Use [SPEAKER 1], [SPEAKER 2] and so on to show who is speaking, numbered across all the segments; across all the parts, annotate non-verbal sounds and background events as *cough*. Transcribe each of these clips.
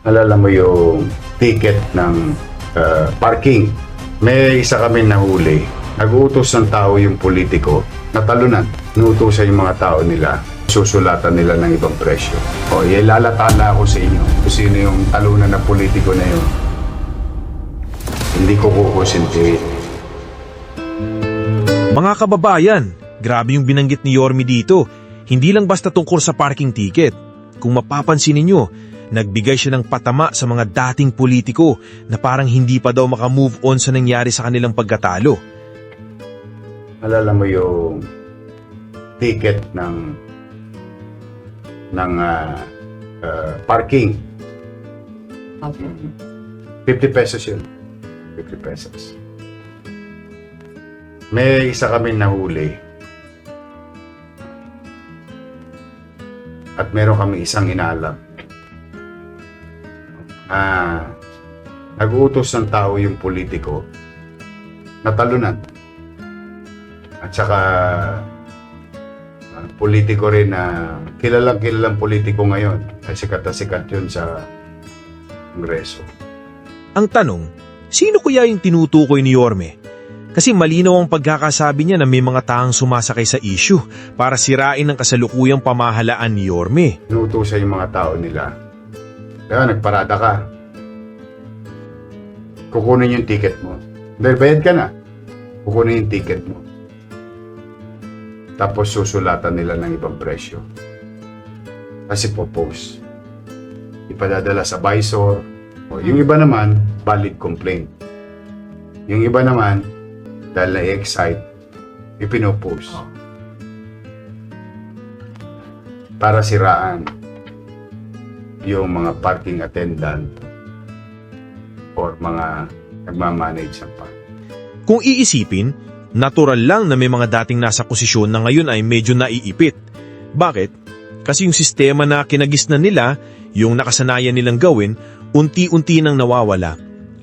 [SPEAKER 1] Alala mo yung ticket ng uh, parking. May isa kami nahuli. Nag-uutos ng tao yung politiko. Natalunan. Inuutosan yung mga tao nila. Susulatan nila ng ibang presyo. O, ilalata na ako sa inyo kung sino yung talunan na politiko na yun. Hindi ko kukusintihin.
[SPEAKER 2] Mga kababayan, grabe yung binanggit ni Yormi dito. Hindi lang basta tungkol sa parking ticket. Kung mapapansin ninyo, nagbigay siya ng patama sa mga dating politiko na parang hindi pa daw makamove on sa nangyari sa kanilang pagkatalo.
[SPEAKER 1] Alala mo yung ticket ng ng ah, ah, parking. 50 pesos yun. 50 pesos. May isa kami nahuli. At meron kami isang inalam. Ah, nag-uutos ng tao yung politiko natalunan. At saka ah, politiko rin na kilalang kilalang politiko ngayon. Ay sikat na sikat yun sa Kongreso.
[SPEAKER 2] Ang tanong, sino kaya yung tinutukoy ni Yorme? Kasi malinaw ang pagkakasabi niya na may mga taong sumasakay sa issue para sirain ang kasalukuyang pamahalaan ni Yorme.
[SPEAKER 1] Inuutosan yung mga tao nila. Kaya nagparada ka. Kukunin yung ticket mo. Dahil bayad ka na. Kukunin yung ticket mo. Tapos susulatan nila ng ibang presyo. Kasi po-post. Ipadadala sa visor. O, yung iba naman, valid complaint. Yung iba naman, dahil na-excite, ipinopost. Para siraan yung mga parking attendant or mga nagmamanage ng park.
[SPEAKER 2] Kung iisipin, natural lang na may mga dating nasa posisyon na ngayon ay medyo naiipit. Bakit? Kasi yung sistema na kinagisnan nila, yung nakasanayan nilang gawin, unti-unti nang nawawala.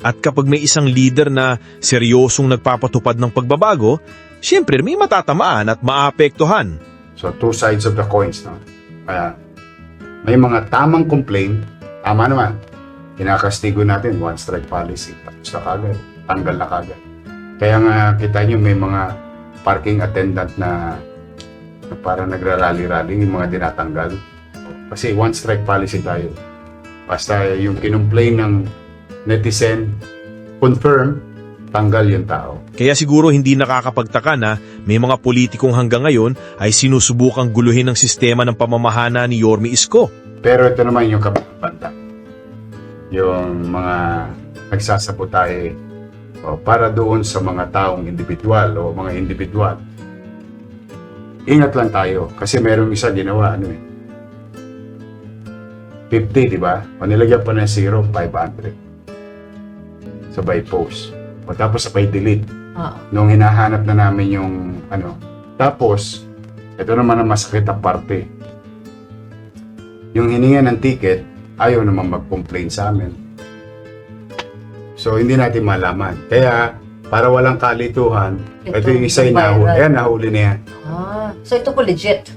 [SPEAKER 2] At kapag may isang leader na seryosong nagpapatupad ng pagbabago, syempre may matatamaan at maapektuhan.
[SPEAKER 1] So, two sides of the coins. No? Kaya, may mga tamang complaint, tama naman. Kinakastigo natin, one strike policy. Tapos na kagad, tanggal na kagad. Kaya nga, kita nyo, may mga parking attendant na, na parang nagrarally-rally, yung mga dinatanggal. Kasi one strike policy tayo. Basta yung kinumplain ng netizen, confirm, tanggal yung tao.
[SPEAKER 2] Kaya siguro hindi nakakapagtaka na may mga politikong hanggang ngayon ay sinusubukang guluhin ang sistema ng pamamahana ni Yormi Isko.
[SPEAKER 1] Pero ito naman yung banda. Yung mga nagsasabotahe o, para doon sa mga taong individual o mga individual. Ingat lang tayo kasi merong isa ginawa ano eh. 50, di ba? O nilagyan pa ng 0, 500. Sabay post. Tapos sabay delete
[SPEAKER 3] Oo.
[SPEAKER 1] nung hinahanap na namin yung ano. Tapos, ito naman ang masakit na parte. Yung hininga ng ticket, ayaw naman mag-complain sa amin. So, hindi natin malaman. Kaya, para walang kalituhan, ito,
[SPEAKER 3] Ito,
[SPEAKER 1] yung isa yung nahuli. Ayan, nahuli na yan.
[SPEAKER 3] Ah, so ito po legit.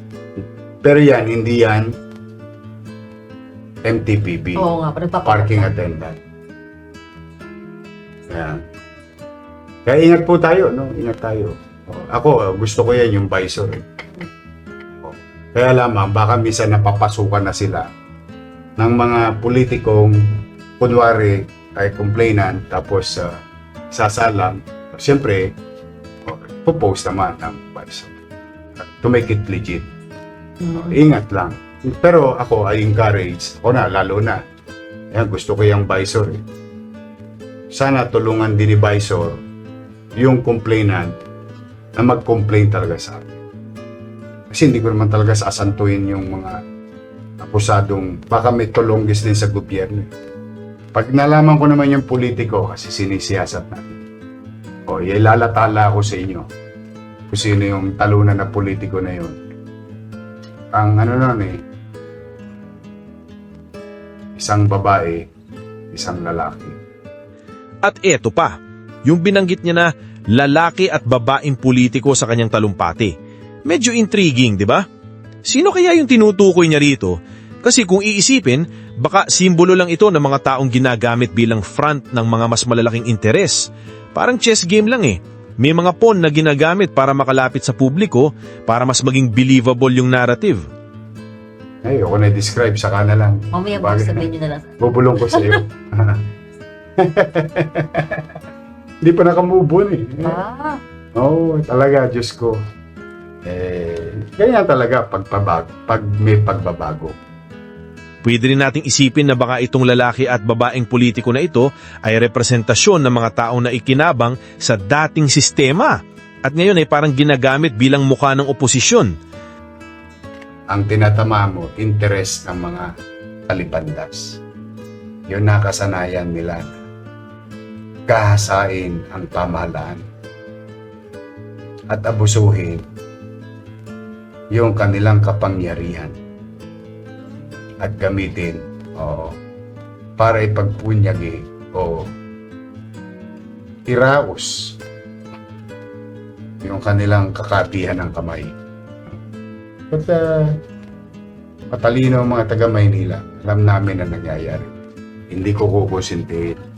[SPEAKER 1] Pero yan, hindi yan MTPB.
[SPEAKER 3] Oo nga, pa nagpapakita.
[SPEAKER 1] parking attendant. Ayan. Kaya ingat po tayo, no? Ingat tayo. O, Ako, gusto ko yan yung visor. eh. O, Kaya lamang, baka minsan napapasukan na sila ng mga politikong kunwari ay complainant tapos uh, sasalang. Siyempre, o, popost naman ng visor. To make it legit.
[SPEAKER 3] Mm.
[SPEAKER 1] Ingat lang. Pero ako, I encourage, ako na, lalo na. Yan, gusto ko yung visor eh. Sana tulungan din ni visor yung complainant na mag-complain talaga sa akin. Kasi hindi ko naman talaga sasantuin yung mga akusadong baka may tulonggis din sa gobyerno. eh. Pag nalaman ko naman yung politiko, kasi sinisiyasat natin, o ilalatala ako sa inyo kung sino yung talunan na politiko na yun ang ano nun eh, isang babae, isang lalaki.
[SPEAKER 2] At eto pa, yung binanggit niya na lalaki at babaeng politiko sa kanyang talumpati. Medyo intriguing, di ba? Sino kaya yung tinutukoy niya rito Kasi kung iisipin, baka simbolo lang ito ng mga taong ginagamit bilang front ng mga mas malalaking interes. Parang chess game lang eh. May mga pawn na ginagamit para makalapit sa publiko para mas maging believable yung narrative.
[SPEAKER 1] Ay, ako na-describe sa na lang.
[SPEAKER 3] Mamaya mo
[SPEAKER 1] Bagay.
[SPEAKER 3] sabihin nyo na lang.
[SPEAKER 1] Bubulong ko sa iyo. *laughs* *laughs* Hindi pa nakamove on eh.
[SPEAKER 3] Ah,
[SPEAKER 1] Oo, talaga, Diyos ko. Eh, ganyan talaga pagpabag, pag may pagbabago.
[SPEAKER 2] Pwede rin nating isipin na baka itong lalaki at babaeng politiko na ito ay representasyon ng mga taong na ikinabang sa dating sistema at ngayon ay parang ginagamit bilang mukha ng oposisyon.
[SPEAKER 1] Ang tinatama mo, interest ng mga talibandas. Yun nakasanayan nila na kahasain ang pamahalaan at abusuhin yung kanilang kapangyarihan at gamitin o para ipagpunyagi o iraos yung kanilang kakatihan ng kamay. But uh, matalino ang mga taga Maynila. Alam namin na nangyayari. Hindi ko kukusintihin.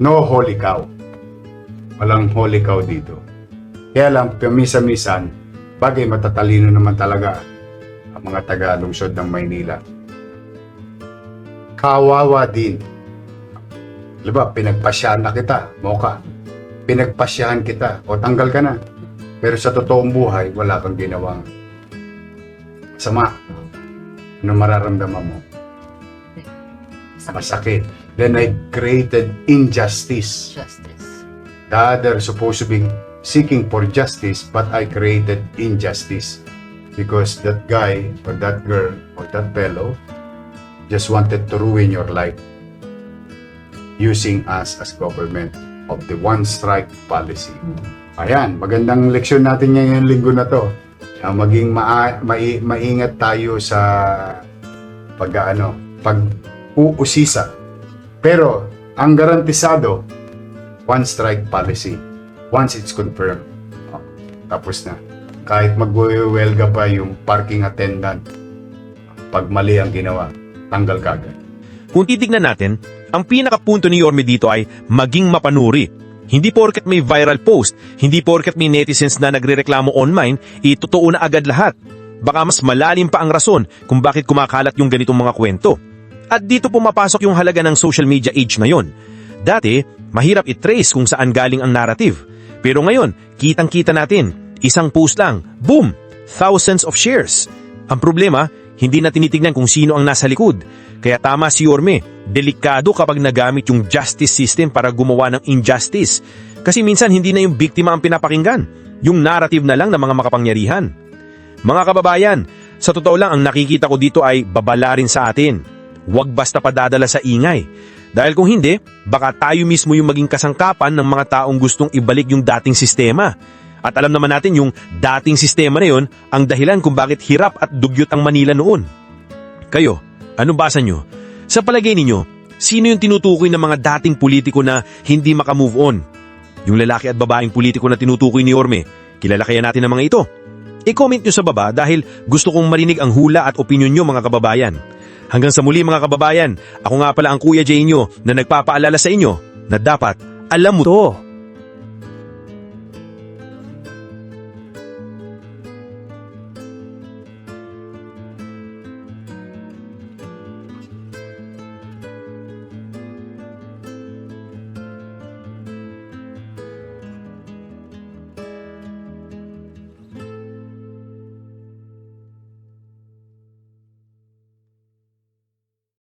[SPEAKER 1] No holy cow. Walang holy cow dito. Kaya lang, pamisa-misan, bagay matatalino naman talaga ang mga taga lungsod ng Maynila. Kawawa din. Diba, pinagpasyahan na kita, moka. Pinagpasyahan kita, o tanggal ka na. Pero sa totoong buhay, wala kang ginawang sama. Ano mararamdaman mo?
[SPEAKER 3] sakit.
[SPEAKER 1] Masakit. Then I created injustice.
[SPEAKER 3] Justice.
[SPEAKER 1] The other supposed to be seeking for justice, but I created injustice. Because that guy, or that girl, or that fellow, just wanted to ruin your life. Using us as government of the one strike policy. Ayan, magandang leksyon natin ngayong linggo na to. Na maging maa- mai- maingat tayo sa pag ano, pag uusisa. Pero ang garantisado, one strike policy. Once it's confirmed, oh, tapos na. Kahit magwewelga pa yung parking attendant, pag mali ang ginawa, tanggal kagad.
[SPEAKER 2] Kung titignan natin, ang pinakapunto ni Yorme dito ay maging mapanuri. Hindi porket may viral post, hindi porket may netizens na nagrereklamo online, itotoo na agad lahat. Baka mas malalim pa ang rason kung bakit kumakalat yung ganitong mga kwento. At dito pumapasok yung halaga ng social media age ngayon. Dati, mahirap i-trace kung saan galing ang narrative. Pero ngayon, kitang-kita natin, isang post lang, boom! Thousands of shares. Ang problema, hindi na tinitignan kung sino ang nasa likod. Kaya tama si Yorme, delikado kapag nagamit yung justice system para gumawa ng injustice. Kasi minsan hindi na yung biktima ang pinapakinggan, yung narrative na lang ng mga makapangyarihan. Mga kababayan, sa totoo lang ang nakikita ko dito ay babala rin sa atin. Huwag basta padadala sa ingay. Dahil kung hindi, baka tayo mismo yung maging kasangkapan ng mga taong gustong ibalik yung dating sistema. At alam naman natin yung dating sistema na yon ang dahilan kung bakit hirap at dugyot ang Manila noon. Kayo, anong basa nyo? Sa palagay ninyo, sino yung tinutukoy ng mga dating politiko na hindi makamove on? Yung lalaki at babaeng politiko na tinutukoy ni Orme, kilala kaya natin ang mga ito? I-comment nyo sa baba dahil gusto kong marinig ang hula at opinion nyo mga kababayan. Hanggang sa muli mga kababayan, ako nga pala ang Kuya Jay nyo na nagpapaalala sa inyo na dapat alam mo to.